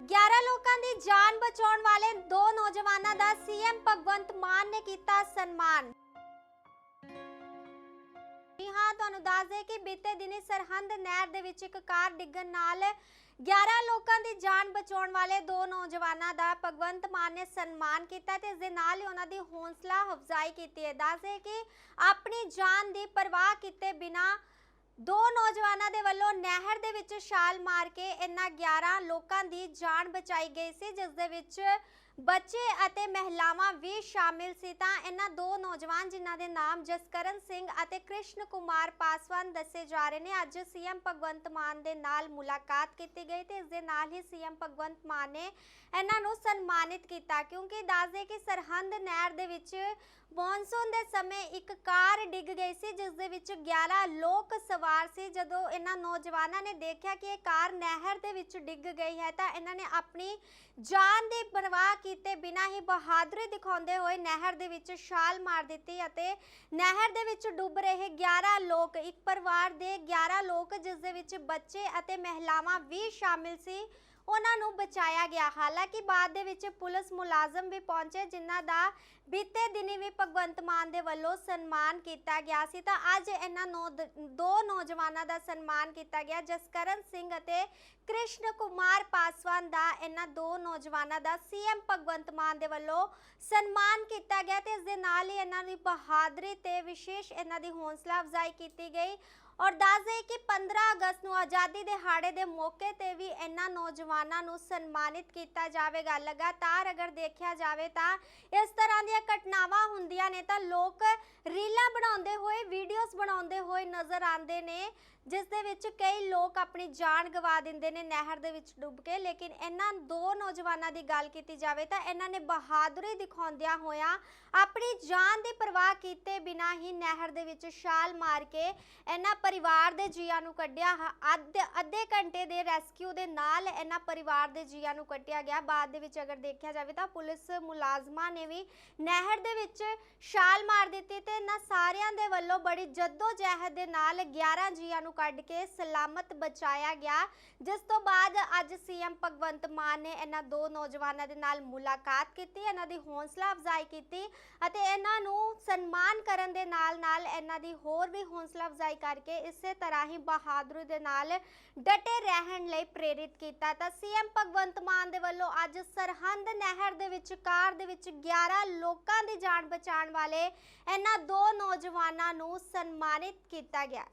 11 ਲੋਕਾਂ ਦੀ ਜਾਨ ਬਚਾਉਣ ਵਾਲੇ ਦੋ ਨੌਜਵਾਨਾਂ ਦਾ ਸੀਐਮ ਭਗਵੰਤ ਮਾਨ ਨੇ ਕੀਤਾ ਸਨਮਾਨ। ਹਾਂ, ਤੁਹਾਨੂੰ ਦੱਸ ਦੇ ਕਿ ਬੀਤੇ ਦਿਨੀ ਸਰਹੰਦ ਨਹਿਰ ਦੇ ਵਿੱਚ ਇੱਕ ਕਾਰ ਡਿੱਗਣ ਨਾਲ 11 ਲੋਕਾਂ ਦੀ ਜਾਨ ਬਚਾਉਣ ਵਾਲੇ ਦੋ ਨੌਜਵਾਨਾਂ ਦਾ ਭਗਵੰਤ ਮਾਨ ਨੇ ਸਨਮਾਨ ਕੀਤਾ ਤੇ ਇਸ ਦੇ ਨਾਲ ਹੀ ਉਹਨਾਂ ਦੀ ਹੌਸਲਾ ਅਫਜ਼ਾਈ ਕੀਤੀ ਹੈ। ਦੱਸਦੇ ਕਿ ਆਪਣੀ ਜਾਨ ਦੀ ਪਰਵਾਹ ਕੀਤੇ ਬਿਨਾ ਦੋ ਨੌਜਵਾਨਾਂ ਦੇ ਵੱਲੋਂ ਨਹਿਰ ਦੇ ਵਿੱਚ ਛਾਲ ਮਾਰ ਕੇ ਇਹਨਾਂ 11 ਲੋਕਾਂ ਦੀ ਜਾਨ ਬਚਾਈ ਗਈ ਸੀ, ਜਿਸ ਦੇ ਵਿੱਚ ਬੱਚੇ ਅਤੇ ਮਹਿਲਾਵਾਂ ਵੀ ਸ਼ਾਮਿਲ ਸੀ। ਤਾਂ ਇਹਨਾਂ ਦੋ ਨੌਜਵਾਨ ਜਿਨ੍ਹਾਂ ਦੇ ਨਾਮ ਜਸਕਰਨ ਸਿੰਘ ਅਤੇ ਕ੍ਰਿਸ਼ਨ ਕੁਮਾਰ ਪਾਸਵਾਨ ਦੱਸੇ ਜਾ ਰਹੇ ਨੇ, ਅੱਜ ਸੀਐਮ ਭਗਵੰਤ ਮਾਨ ਦੇ ਨਾਲ ਮੁਲਾਕਾਤ ਕੀਤੀ ਗਈ ਤੇ ਇਸ ਦੇ ਨਾਲ ਹੀ ਸੀਐਮ ਭਗਵੰਤ ਮਾਨ ਨੇ ਇਹਨਾਂ ਨੂੰ ਸਨਮਾਨਿਤ ਕੀਤਾ, ਕਿਉਂਕਿ ਦੱਸਦੇ ਕਿ ਸਰਹੰਦ ਨਹਿਰ ਦੇ ਵਿੱਚ ਮੌਨਸੂਨ ਦੇ ਸਮੇਂ ਇੱਕ ਕਾਰ ਡਿੱਗ ਗਈ ਸੀ, ਜਿਸ ਦੇ ਵਿੱਚ 11 ਲੋਕ ਸਵਾਰ ਸੀ, ਜਦੋਂ ਇਹਨਾਂ ਨੌਜਵਾਨਾਂ ਨੇ ਦੇਖਿਆ ਕਿ ਇਹ ਕਾਰ ਨਹਿਰ ਦੇ ਵਿੱਚ ਡਿੱਗ ਗਈ ਹੈ, ਤਾਂ ਇਹਨਾਂ ਨੇ ਆਪਣੀ ਜਾਨ ਦੀ ਪਰਵਾਹ ਕੀਤੇ ਬਿਨਾਂ ਹੀ ਬਹਾਦਰੀ ਦਿਖਾਉਂਦੇ ਹੋਏ ਨਹਿਰ ਦੇ ਵਿੱਚ ਛਾਲ ਮਾਰ ਦਿੱਤੀ ਅਤੇ ਨਹਿਰ ਦੇ ਵਿੱਚ ਡੁੱਬ ਰਹੇ 11 ਲੋਕ, ਇੱਕ ਪਰਿਵਾਰ ਦੇ 11 ਲੋਕ, ਜਿਸ ਦੇ ਵਿੱਚ ਬੱਚੇ ਅਤੇ ਮਹਿਲਾਵਾਂ ਵੀ ਸ਼ਾਮਿਲ ਸੀ। ਉਹਨਾਂ ਨੂੰ ਬਚਾਇਆ ਗਿਆ। ਹਾਲਾਂਕਿ ਬਾਅਦ ਦੇ ਵਿੱਚ ਪੁਲਿਸ ਮੁਲਾਜ਼ਮ ਵੀ ਪਹੁੰਚੇ, ਜਿਨ੍ਹਾਂ ਦਾ ਬੀਤੇ ਦਿਨੀ ਵੀ ਭਗਵੰਤ ਮਾਨ ਦੇ ਵੱਲੋਂ ਸਨਮਾਨ ਕੀਤਾ ਗਿਆ ਸੀ। ਤਾਂ ਅੱਜ ਇਹਨਾਂ ਨੌ ਦੋ ਨੌਜਵਾਨਾਂ ਦਾ ਸਨਮਾਨ ਕੀਤਾ ਗਿਆ। ਜਸਕਰਨ ਸਿੰਘ ਅਤੇ ਕ੍ਰਿਸ਼ਨ ਕੁਮਾਰ ਪਾਸਵਾਨ ਦਾ ਇਹਨਾਂ ਦੋ ਨੌਜਵਾਨਾਂ ਦਾ ਸੀਐਮ ਭਗਵੰਤ ਮਾਨ ਦੇ ਵੱਲੋਂ ਸਨਮਾਨ ਕੀਤਾ ਗਿਆ ਤੇ ਇਸ ਦੇ ਨਾਲ ਹੀ ਇਹਨਾਂ ਦੀ ਬਹਾਦਰੀ ਤੇ ਵਿਸ਼ੇਸ਼ ਇਹਨਾਂ ਦੀ ਹੌਸਲਾ ਅਫਜ਼ਾਈ ਕੀਤੀ ਗਈ। ਔਰ ਦੱਸ ਦੇਈਏ ਕਿ 15 ਅਗਸਤ ਨੂੰ ਆਜ਼ਾਦੀ ਦਿਹਾੜੇ ਦੇ ਮੌਕੇ ਤੇ ਵੀ ਇਹਨਾਂ ਨੌਜਵਾਨਾਂ ਨੂੰ ਸਨਮਾਨਿਤ ਕੀਤਾ ਜਾਵੇਗਾ। ਲਗਾਤਾਰ ਅਗਰ ਦੇਖਿਆ ਜਾਵੇ ਤਾਂ ਇਸ ਤਰ੍ਹਾਂ ਦੀਆਂ ਘਟਨਾਵਾਂ ਹੁੰਦੀਆਂ ਨੇ ਤਾਂ ਲੋਕ ਰੀਲਾਂ ਬਣਾਉਂਦੇ ਹੋਏ ਵੀਡੀਓਜ਼ ਬਣਾਉਂਦੇ ਹੋਏ ਨਜ਼ਰ ਆਉਂਦੇ ਨੇ। ਜਿਸ ਦੇ ਵਿੱਚ ਕਈ ਲੋਕ ਆਪਣੀ ਜਾਨ ਗਵਾ ਦਿੰਦੇ ਨੇ ਨਹਿਰ ਦੇ ਵਿੱਚ ਡੁੱਬ ਕੇ, ਲੇਕਿਨ ਇਹਨਾਂ ਦੋ ਨੌਜਵਾਨਾਂ ਦੀ ਗੱਲ ਕੀਤੀ ਜਾਵੇ ਤਾਂ ਇਹਨਾਂ ਨੇ ਬਹਾਦਰੀ ਦਿਖਾਉਂਦਿਆਂ ਹੋਇਆਂ ਆਪਣੀ ਜਾਨ ਦੀ ਪਰਵਾਹ ਕੀਤੇ ਬਿਨਾਂ ਹੀ ਨਹਿਰ ਦੇ ਵਿੱਚ ਛਾਲ ਮਾਰ ਕੇ ਇਹਨਾਂ ਪਰਿਵਾਰ ਦੇ ਜੀਆਂ ਨੂੰ ਕੱਢਿਆ। ਹ- ਅੱਧ, ਅੱਧੇ ਘੰਟੇ ਦੇ ਰੈਸਕਿਊ ਦੇ ਨਾਲ ਇਹਨਾਂ ਪਰਿਵਾਰ ਦੇ ਜੀਆਂ ਨੂੰ ਕੱਢਿਆ ਗਿਆ। ਬਾਅਦ ਦੇ ਵਿੱਚ ਅਗਰ ਦੇਖਿਆ ਜਾਵੇ ਤਾਂ ਪੁਲਿਸ ਮੁਲਾਜ਼ਮਾਂ ਨੇ ਵੀ ਨਹਿਰ ਦੇ ਵਿੱਚ ਛਾਲ ਮਾਰ ਦਿੱਤੀ ਤੇ ਇਹਨਾਂ ਸਾਰਿਆਂ ਦੇ ਵੱਲੋਂ ਬੜੀ ਜੱਦੋ ਜਹਿਦ ਦੇ ਨਾਲ 11 ਜੀਆਂ ਨੂੰ ਕੱਢ ਕੇ ਸਲਾਮਤ ਬਚਾਇਆ ਗਿਆ, ਜਿਸ ਤੋਂ ਬਾਅਦ ਅੱਜ ਸੀਐਮ ਭਗਵੰਤ ਮਾਨ ਨੇ ਇਹਨਾਂ ਦੋ ਨੌਜਵਾਨਾਂ ਦੇ ਨਾਲ ਮੁਲਾਕਾਤ ਕੀਤੀ, ਇਹਨਾਂ ਦੀ ਹੌਸਲਾ ਅਫਜ਼ਾਈ ਕੀਤੀ ਅਤੇ ਇਹਨਾਂ ਨੂੰ ਸਨਮਾਨ ਕਰਨ ਦੇ ਨਾਲ ਨਾਲ ਇਹਨਾਂ ਦੀ ਹੋਰ ਵੀ ਹੌਸਲਾ ਅਫਜ਼ਾਈ ਕਰਕੇ ਇਸੇ ਤਰ੍ਹਾਂ ਹੀ ਬਹਾਦਰੀ ਦੇ ਨਾਲ ਡਟੇ ਰਹਿਣ ਲਈ ਪ੍ਰੇਰਿਤ ਕੀਤਾ। ਤਾਂ ਸੀਐਮ ਭਗਵੰਤ ਮਾਨ ਦੇ ਵੱਲੋਂ ਅੱਜ ਸਰਹੰਦ ਨਹਿਰ ਦੇ ਵਿੱਚ ਕਾਰ ਦੇ ਵਿੱਚ 11 ਲੋਕਾਂ ਦੀ ਜਾਨ ਬਚਾਉਣ ਵਾਲੇ ਇਹਨਾਂ ਦੋ ਨੌਜਵਾਨਾਂ ਨੂੰ ਸਨਮਾਨਿਤ ਕੀਤਾ ਗਿਆ।